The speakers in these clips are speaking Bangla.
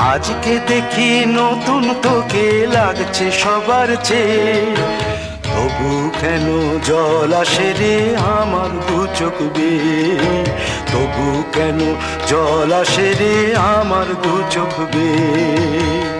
আজকে দেখি নতুন তোকে লাগছে সবার চেয়ে। তবু কেন জল আসে রে আমার দু চোখ বে তবু কেন জল আসে রে আমার দু চোখ বেয়ে?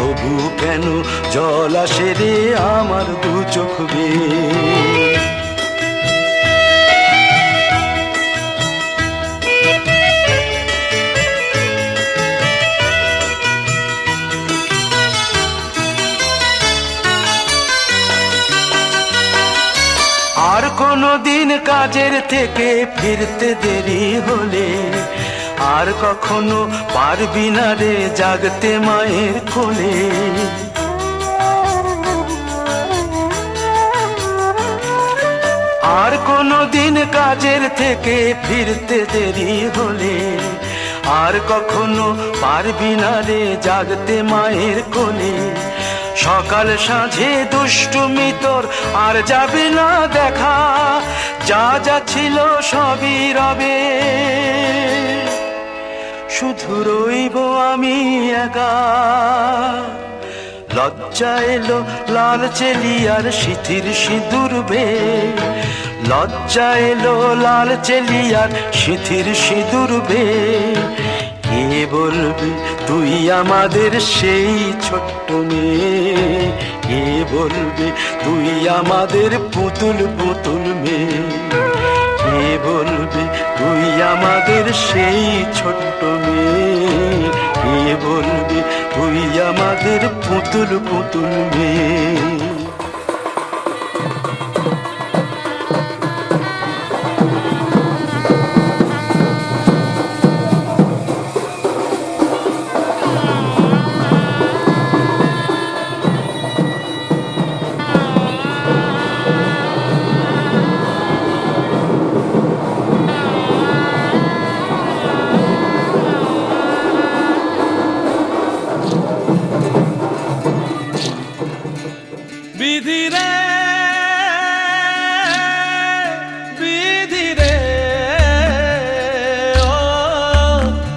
তবু কেন জল আসে রে আমার দু চোখ আর কোনো দিন কাজের থেকে ফিরতে দেরি হলে আর কখনো পারবি না রে জাগতে মায়ের কোলে। আর কোনো দিন কাজের থেকে ফিরতে দেরি হলে, আর কখনো পারবি না রে জাগতে মায়ের কোলে। সকাল সাঁঝে দুষ্টুমি তোর আর যাবে না দেখা, যা যা ছিল সবই রবে। শুধু রইব আমি একা। লজ্জা এলো লাল চেলিয়ার সিথির সিঁদুর বে লজ্জা এলো লাল চেলিয়ার সিথির সিঁদুর বে কে বলবে তুই আমাদের সেই ছোট্ট মেয়ে? কে বলবে তুই আমাদের পুতুল পুতুল মেয়ে? কে বলবে তুই আমাদের সেই ছোট্ট বলবি তুই আমাদের পুতুল পুতুল মেয়ে। বিধি রে বিধি রে, ও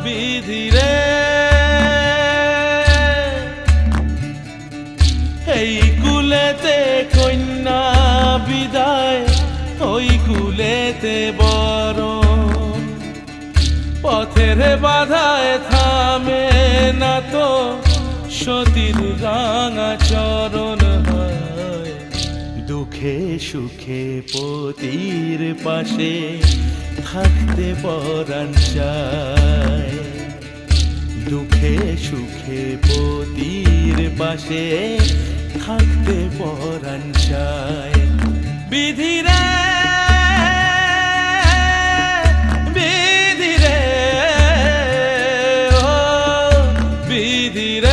বিধি রে। এই কুলেতে কন্যা বিদায়, ওই কুলেতে বড়। পথের বাধায় থামে না তো, সতীর রাঙা চরণ। সুখে পতির পাশে থাকতে পরাণ চায় দুঃখে সুখে পতির পাশে থাকতে পরাণ চায় বিধিরে বিধিরে ও বিধিরে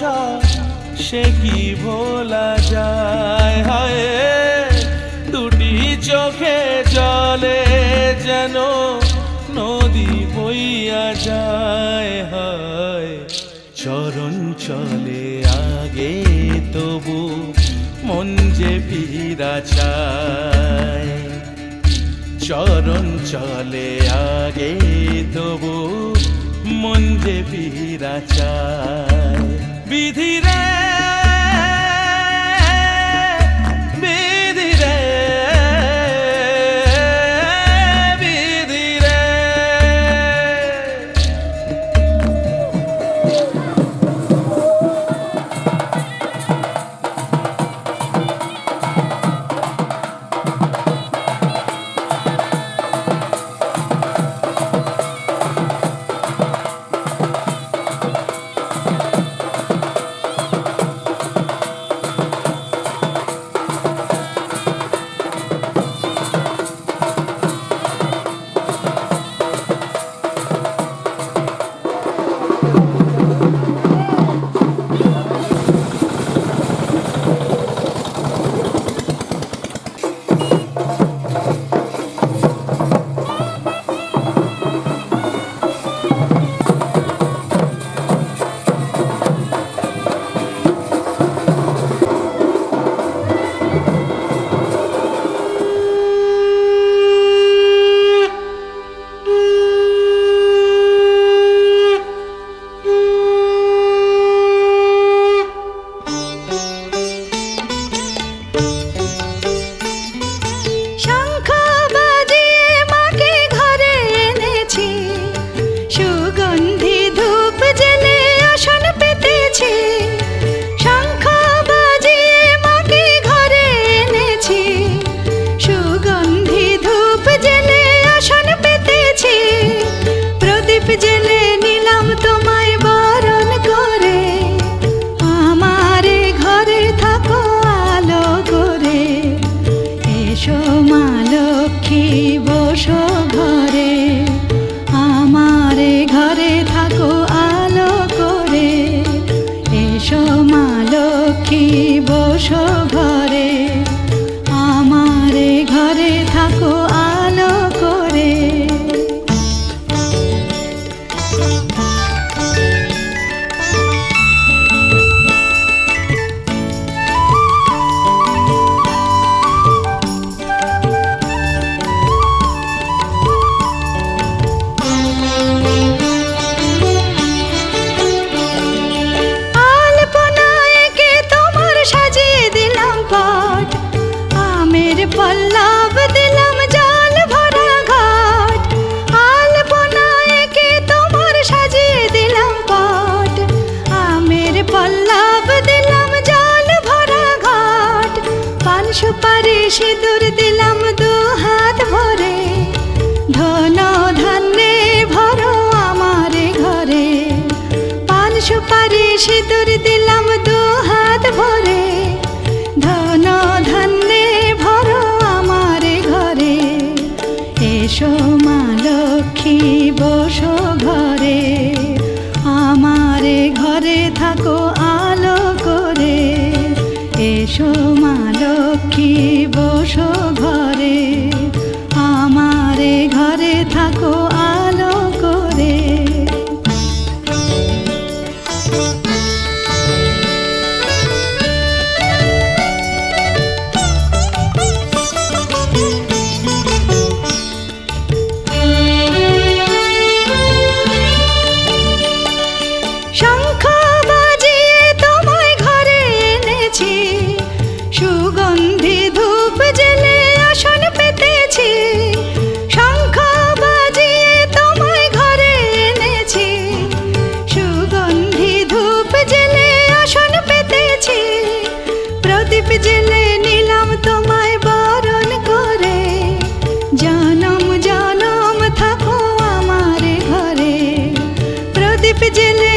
ভালোবাসা সে কি ভোলা যায়? হায়, দুটি চোখে জলে যেন নদী বইয়া যায়। হায়, চরণ চলে আগে, তবু মন যে ফিরা চায়। চরণ চলে আগে, তবু মন যে ফিরা চায়। বিধিরে বিধিরে এসো মা লক্ষ্মী বসো। জেলে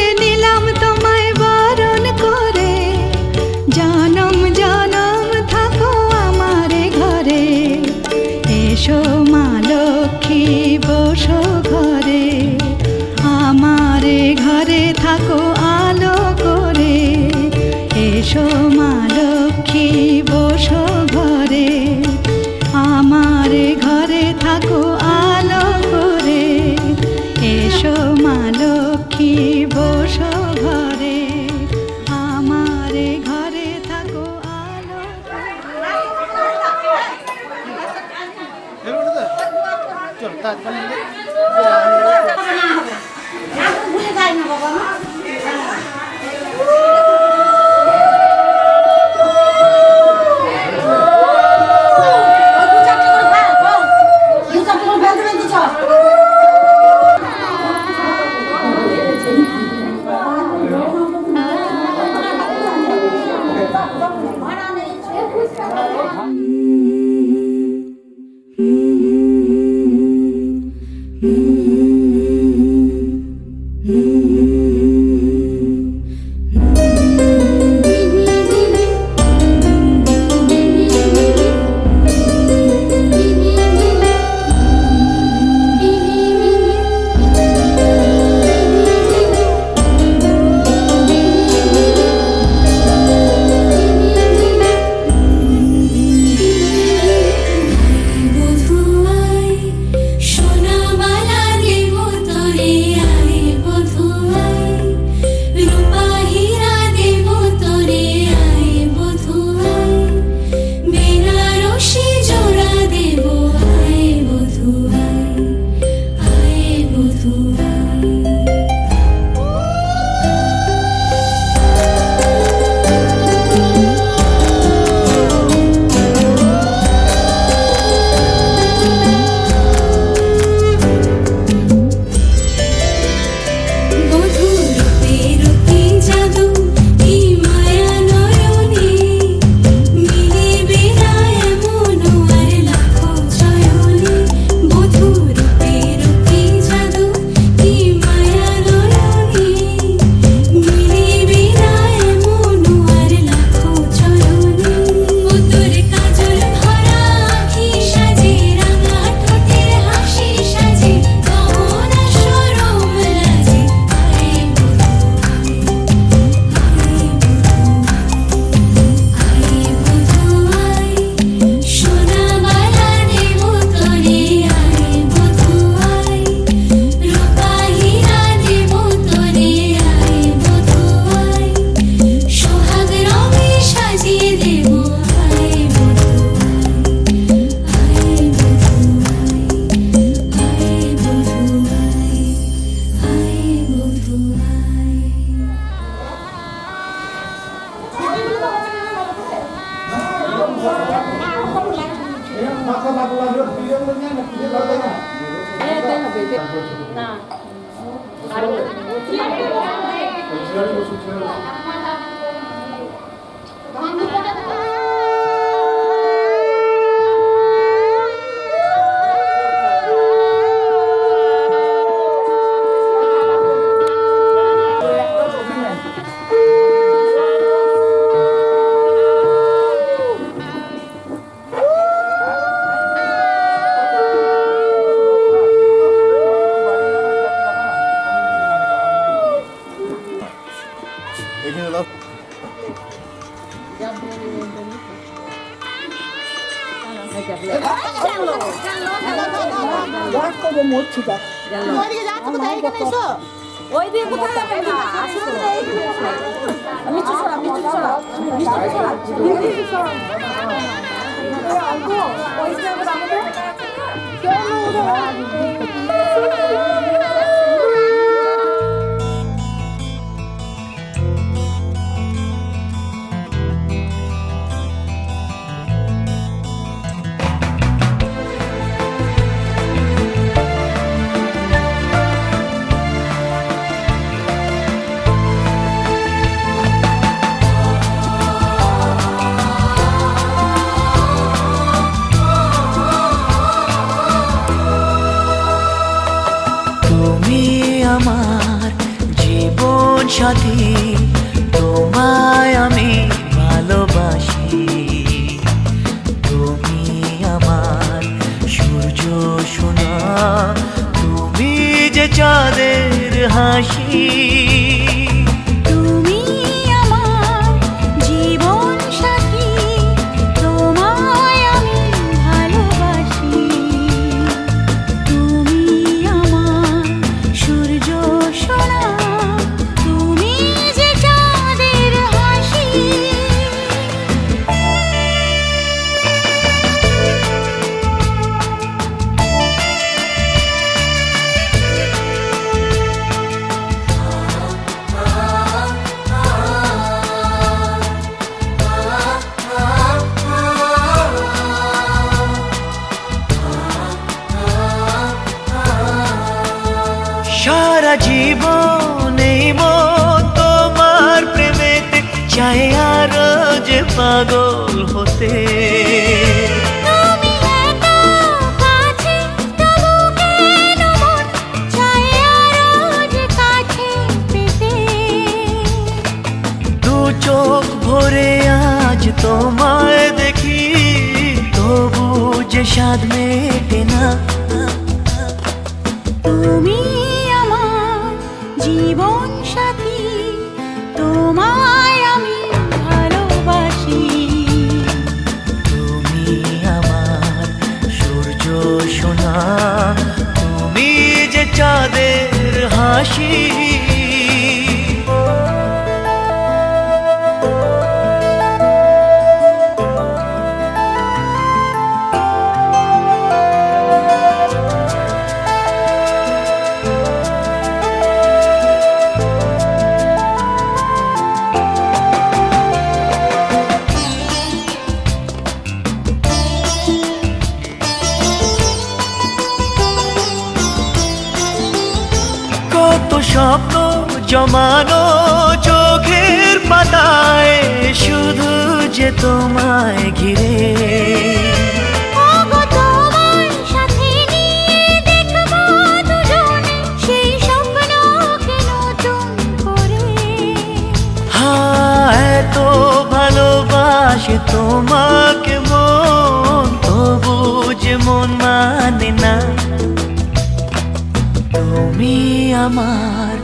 আমার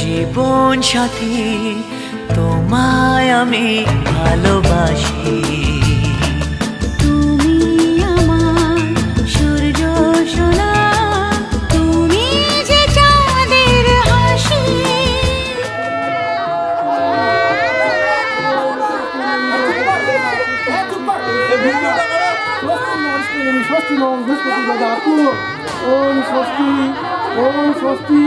জীবন সাথী তোমায় আমি ভালোবাসি। স্বস্তি নম বৃহস্পতি দাদা আপু ওম স্বস্তি ওম স্বস্তি।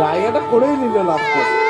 জায়গাটা করেই নিল লাভ করে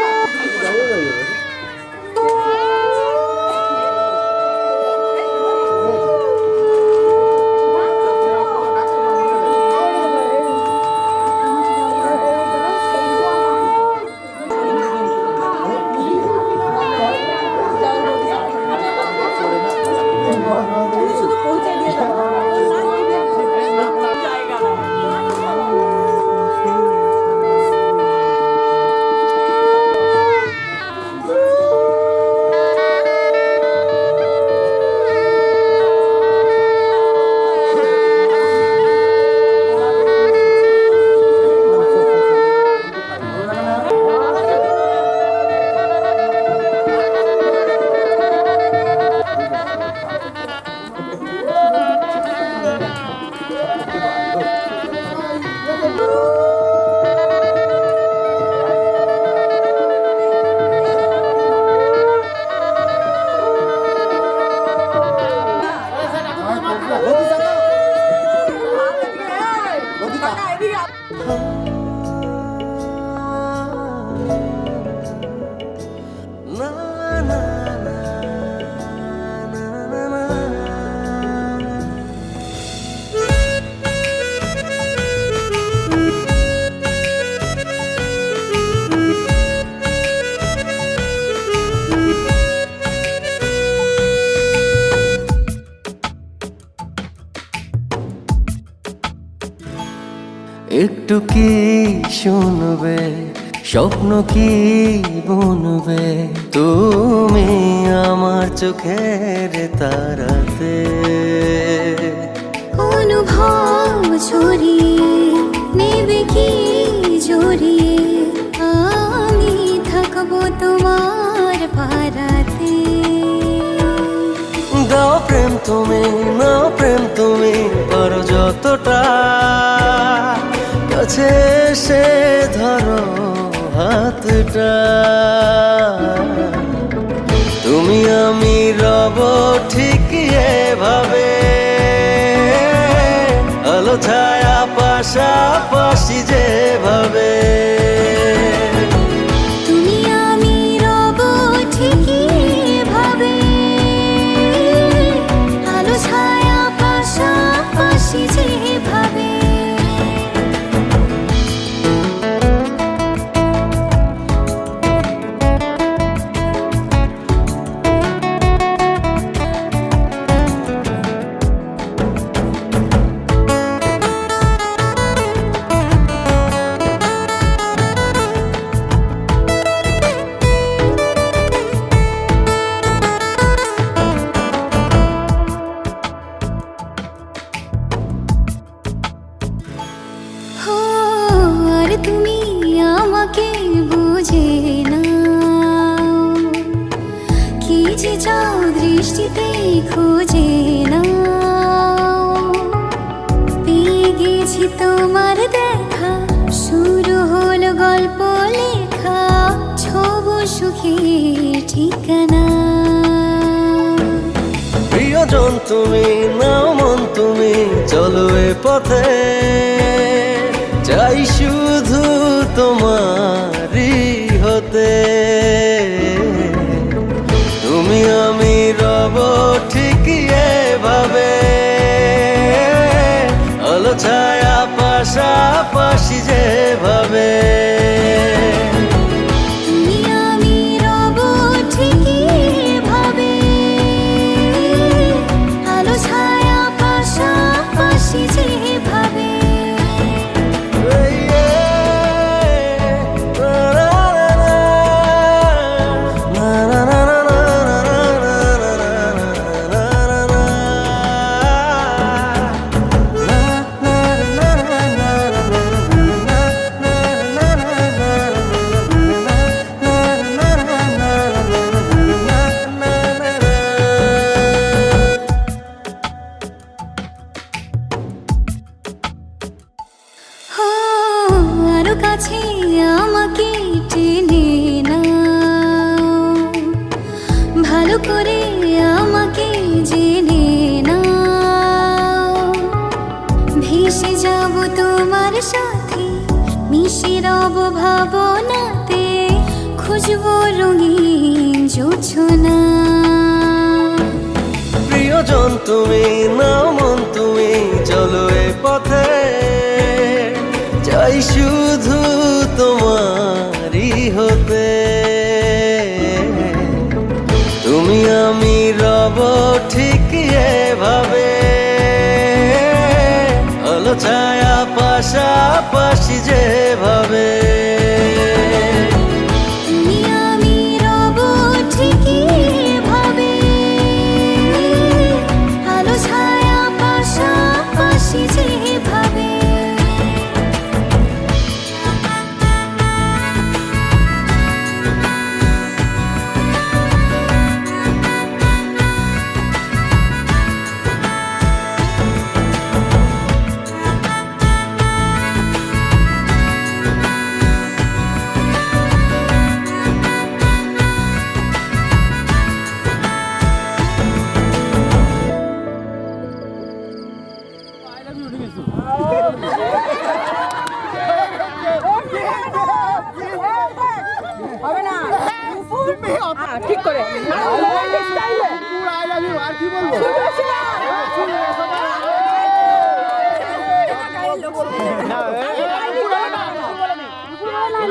একটু কি শুনবে? স্বপ্ন কি বুনবে? তুমি আমার চোখের তারাতে। অনুভব ছড়িয়ে নেবে কি জড়িয়ে আমি থাকব তোমার পারাতে দাও প্রেম তুমি নাও প্রেম তুমি করো যতটা। কাছে সে ধরো হাতটা। তুমি আমি রব ঠিক এভাবে। আলো ছায়া পাশাপাশি যেভাবে। তুমি, নাও মন তুমি, চলো এ পথে। চাই শুধু তোমারই হতে। তুমি আমি রব ঠিক এভাবে। আলো ছায়া পাশাপাশি যেভাবে।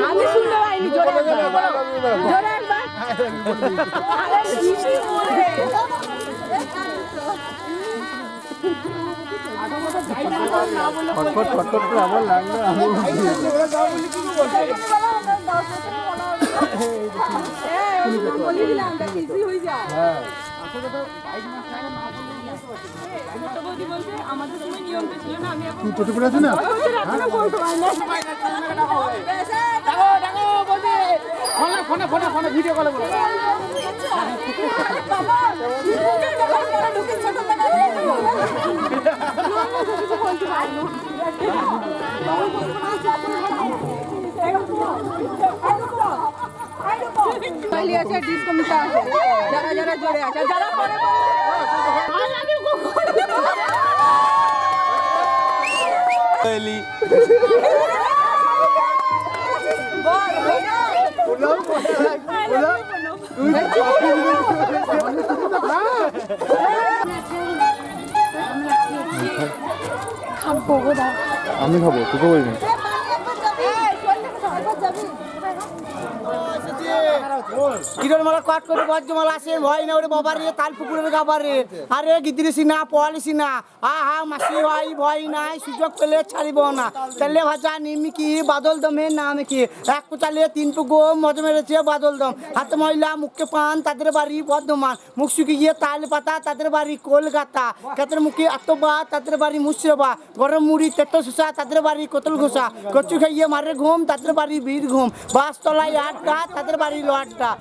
আমি শুনতে পাইনি জোরে জোরে একবার বলে? ফটফট ফটফট করে আবার লাগবে আমি হ্যাঁ তুই টোটো করে না ফোনে ফোনে ফোনে ভিডিও কলে বলো আছে ডিস্কো মিশা আছে। যারা যারা জোরে আছে যারা পরে 빨리. Ulang, ulang, ulang. 안 가고 그거 걸리면. করে বজ্রমালা আসে ভয় না ওরে বাবা রে তাল পুকুরের গাবারে আরে গিদ্রিসি না পড়ালিসি না আ হা মাসি ভাই ভয় নাই সুযোগ পেলে ছাড়িব না তেলে ভাজা নিমিকি বাদল দমে নাম কি এক চালে তিন পুকো মজ মেরেছে বাদল দম হাত মহিলা মুখে পান তাদের বাড়ি বর্ধমান মুখ শুকিয়ে তাল পাতা তাদের বাড়ি কলকাতা কাতের মুখে আত্মবা তাদের বাড়ি মুর্শিদাবাদ গরম মুড়ি তেতো সুসা তাদের বাড়ি কোতল ঘোষা কচু খাইয়ে মারে ঘুম তাদের বাড়ি বীর ঘুম বাসতলায় আটটা তাদের বাড়ি মাত্রা